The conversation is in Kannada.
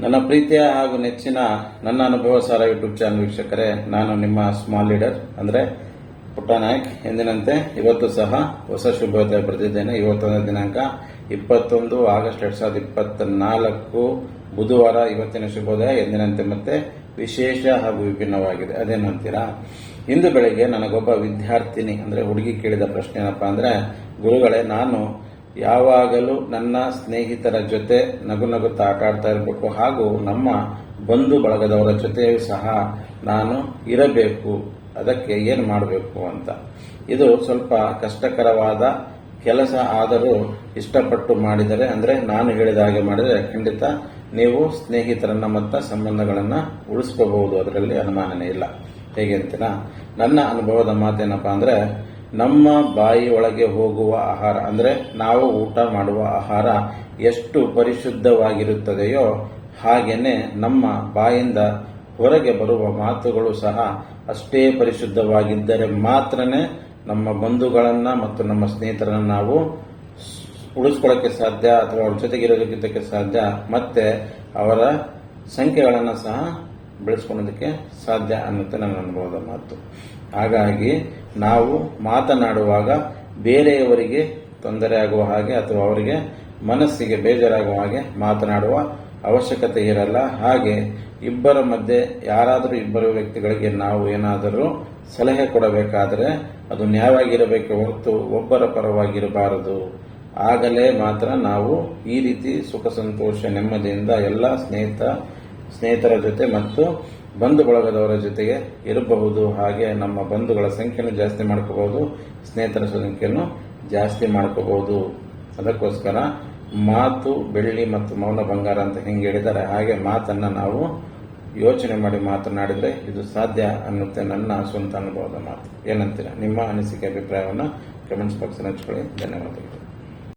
ನನ್ನ ಪ್ರೀತಿಯ ಹಾಗೂ ನೆಚ್ಚಿನ ನನ್ನ ಅನುಭವ ಸಾರ ಯೂಟ್ಯೂಬ್ ಚಾನಲ್ ವೀಕ್ಷಕರೇ, ನಾನು ನಿಮ್ಮ ಸ್ಮಾಲ್ ಲೀಡರ್ ಅಂದ್ರೆ ಪುಟ್ಟ ನಾಯಕ್. ಎಂದಿನಂತೆ ಇವತ್ತು ಸಹ ಹೊಸ ಶುಭೋದಯ ಬರೆದಿದ್ದೇನೆ. ಇವತ್ತೊಂದು ದಿನಾಂಕ ಇಪ್ಪತ್ತೊಂದು ಆಗಸ್ಟ್ ಎರಡ್ ಸಾವಿರದ ಇಪ್ಪತ್ತ ನಾಲ್ಕು ಬುಧವಾರ ಇವತ್ತಿನ ಶುಭೋದಯ. ಎಂದಿನಂತೆ ಮತ್ತೆ ವಿಶೇಷ ಹಾಗೂ ವಿಭಿನ್ನವಾಗಿದೆ. ಅದೇನಂತೀರಾ ಇಂದು ಬೆಳಗ್ಗೆ ನನಗೊಬ್ಬ ವಿದ್ಯಾರ್ಥಿನಿ ಅಂದ್ರೆ ಹುಡುಗಿ ಕೇಳಿದ ಪ್ರಶ್ನೆ ಏನಪ್ಪಾ ಅಂದ್ರೆ, ಗುರುಗಳೇ, ನಾನು ಯಾವಾಗಲೂ ನನ್ನ ಸ್ನೇಹಿತರ ಜೊತೆ ನಗು ನಗುತ್ತಾ ಆಟ ಇರಬೇಕು. ಹಾಗೂ ನಮ್ಮ ಬಂಧು ಬಳಗದವರ ಜೊತೆಯೂ ಸಹ ನಾನು ಇರಬೇಕು. ಅದಕ್ಕೆ ಏನು ಮಾಡಬೇಕು ಅಂತ. ಇದು ಸ್ವಲ್ಪ ಕಷ್ಟಕರವಾದ ಕೆಲಸ ಆದರೂ ಇಷ್ಟಪಟ್ಟು ಮಾಡಿದರೆ, ಅಂದ್ರೆ ನಾನು ಹೇಳಿದ ಹಾಗೆ ಮಾಡಿದರೆ ಖಂಡಿತ ನೀವು ಸ್ನೇಹಿತರನ್ನ ಮತ್ತು ಸಂಬಂಧಗಳನ್ನು ಉಳಿಸ್ಕೋಬಹುದು. ಅದರಲ್ಲಿ ಅನುಮಾನನೇ ಇಲ್ಲ. ಹೇಗೆ ಅಂತೀರಾ? ನನ್ನ ಅನುಭವದ ಮಾತೇನಪ್ಪ ಅಂದ್ರೆ ನಮ್ಮ ಬಾಯಿ ಒಳಗೆ ಹೋಗುವ ಆಹಾರ, ಅಂದರೆ ನಾವು ಊಟ ಮಾಡುವ ಆಹಾರ ಎಷ್ಟು ಪರಿಶುದ್ಧವಾಗಿರುತ್ತದೆಯೋ ಹಾಗೇ ನಮ್ಮ ಬಾಯಿಂದ ಹೊರಗೆ ಬರುವ ಮಾತುಗಳು ಸಹ ಅಷ್ಟೇ ಪರಿಶುದ್ಧವಾಗಿದ್ದರೆ ಮಾತ್ರನೇ ನಮ್ಮ ಬಂಧುಗಳನ್ನು ಮತ್ತು ನಮ್ಮ ಸ್ನೇಹಿತರನ್ನು ನಾವು ಉಳಿಸ್ಕೊಳ್ಳೋಕ್ಕೆ ಸಾಧ್ಯ ಅಥವಾ ಅವ್ರ ಜೊತೆಗಿರೋದಕ್ಕೆ ಸಾಧ್ಯ. ಮತ್ತೆ ಅವರ ಸಂಖ್ಯೆಗಳನ್ನು ಸಹ ಬೆಳೆಸ್ಕೊಳ್ಳೋದಕ್ಕೆ ಸಾಧ್ಯ ಅನ್ನುತ್ತೆ ನನ್ನ ಅನುಭವದ ಮಾತು. ಹಾಗಾಗಿ ನಾವು ಮಾತನಾಡುವಾಗ ಬೇರೆಯವರಿಗೆ ತೊಂದರೆ ಆಗುವ ಹಾಗೆ ಅಥವಾ ಅವರಿಗೆ ಮನಸ್ಸಿಗೆ ಬೇಜಾರಾಗುವ ಹಾಗೆ ಮಾತನಾಡುವ ಅವಶ್ಯಕತೆ ಇರಲ್ಲ. ಹಾಗೆ ಇಬ್ಬರ ಮಧ್ಯೆ ಯಾರಾದರೂ ಇಬ್ಬರು ವ್ಯಕ್ತಿಗಳಿಗೆ ನಾವು ಏನಾದರೂ ಸಲಹೆ ಕೊಡಬೇಕಾದರೆ ಅದು ನ್ಯಾಯವಾಗಿರಬೇಕು ಹೊರತು ಒಬ್ಬರ ಪರವಾಗಿರಬಾರದು. ಆಗಲೇ ಮಾತ್ರ ನಾವು ಈ ರೀತಿ ಸುಖ ಸಂತೋಷ ನೆಮ್ಮದಿಯಿಂದ ಎಲ್ಲ ಸ್ನೇಹಿತ ಸ್ನೇಹಿತರ ಜೊತೆ ಮತ್ತು ಬಂಧು ಬಳಗದವರ ಜೊತೆಗೆ ಇರಬಹುದು. ಹಾಗೆ ನಮ್ಮ ಬಂಧುಗಳ ಸಂಖ್ಯೆಯನ್ನು ಜಾಸ್ತಿ ಮಾಡ್ಕೋಬಹುದು. ಸ್ನೇಹಿತರ ಸಂಖ್ಯೆಯನ್ನು ಜಾಸ್ತಿ ಮಾಡ್ಕೋಬಹುದು. ಅದಕ್ಕೋಸ್ಕರ ಮಾತು, ಬೆಳ್ಳಿ ಮತ್ತು ಮೌನ ಬಂಗಾರ ಅಂತ ಹೆಂಗೆ ಹೇಳಿದ್ದಾರೆ. ಹಾಗೆ ಮಾತನ್ನ ನಾವು ಯೋಚನೆ ಮಾಡಿ ಮಾತನಾಡಿದರೆ ಇದು ಸಾಧ್ಯ ಅನ್ನುತ್ತೆ ನನ್ನ ಸ್ವಂತ ಅನುಭವದ ಮಾತು. ಏನಂತೀರಾ? ನಿಮ್ಮ ಅನಿಸಿಕೆ, ಅಭಿಪ್ರಾಯವನ್ನು ಕಮೆಂಟ್ಸ್ ಬಾಕ್ಸ್ ಹಂಚ್ಕೊಳ್ಳಿ. ಧನ್ಯವಾದಗಳು.